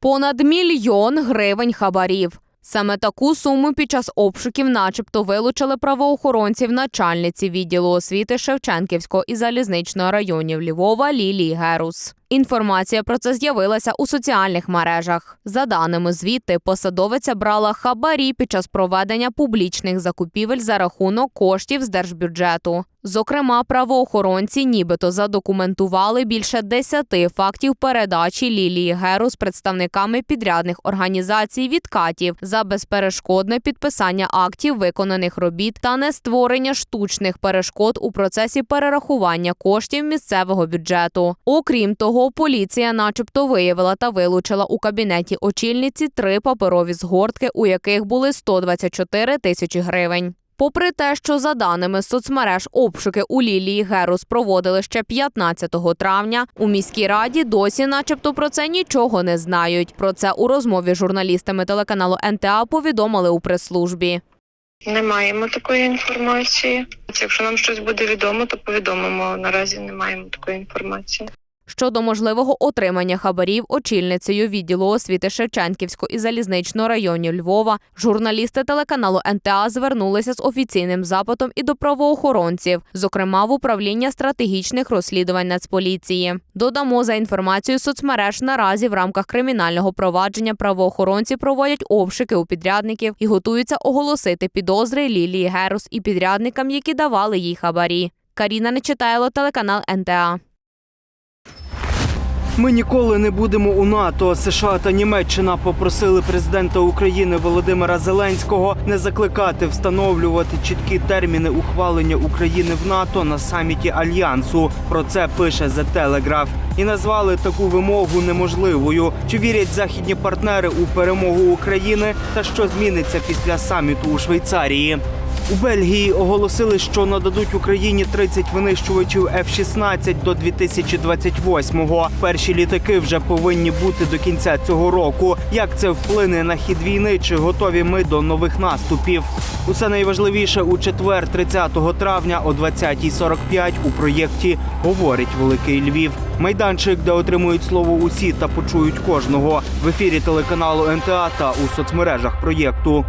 Понад мільйон гривень хабарів. Саме таку суму під час обшуків, начебто, вилучили правоохоронці в начальниці відділу освіти Шевченківського і залізничного районів Львова Лілії Герус. Інформація про це з'явилася у соціальних мережах. За даними звідти, посадовиця брала хабарі під час проведення публічних закупівель за рахунок коштів з держбюджету. Зокрема, правоохоронці нібито задокументували більше десяти фактів передачі Лілії Геру з представниками підрядних організацій відкатів за безперешкодне підписання актів виконаних робіт та не створення штучних перешкод у процесі перерахування коштів місцевого бюджету. Окрім того, поліція, начебто, виявила та вилучила у кабінеті очільниці три паперові згортки, у яких були 124 тисячі гривень. Попри те, що за даними соцмереж обшуки у Лілії Герус проводили ще 15 травня, у міській раді досі, начебто, про це нічого не знають. Про це у розмові з журналістами телеканалу НТА повідомили у прес-службі. Не маємо такої інформації. Якщо нам щось буде відомо, то повідомимо. Наразі не маємо такої інформації. Щодо можливого отримання хабарів очільницею відділу освіти Шевченківського і залізничного районів Львова, журналісти телеканалу НТА звернулися з офіційним запитом і до правоохоронців, зокрема в управління стратегічних розслідувань Нацполіції. Додамо за інформацією соцмереж наразі в рамках кримінального провадження правоохоронці проводять обшуки у підрядників і готуються оголосити підозри Лілії Герус і підрядникам, які давали їй хабарі. Каріна Нечитайло, телеканал НТА. Ми ніколи не будемо у НАТО. США та Німеччина попросили президента України Володимира Зеленського не закликати встановлювати чіткі терміни ухвалення України в НАТО на саміті альянсу. Про це пише The Telegraph. і назвали таку вимогу неможливою. Чи вірять західні партнери у перемогу України та що зміниться після саміту у Швейцарії? У Бельгії оголосили, що нададуть Україні 30 винищувачів F-16 до 2028-го. Перші літаки вже повинні бути до кінця цього року. Як це вплине на хід війни? Чи готові ми до нових наступів? Усе найважливіше у четвер, 30 травня о 20.45 у проєкті говорить Великий Львів. Майданчик, де отримують слово усі та почують кожного в ефірі телеканалу НТА та у соцмережах проєкту.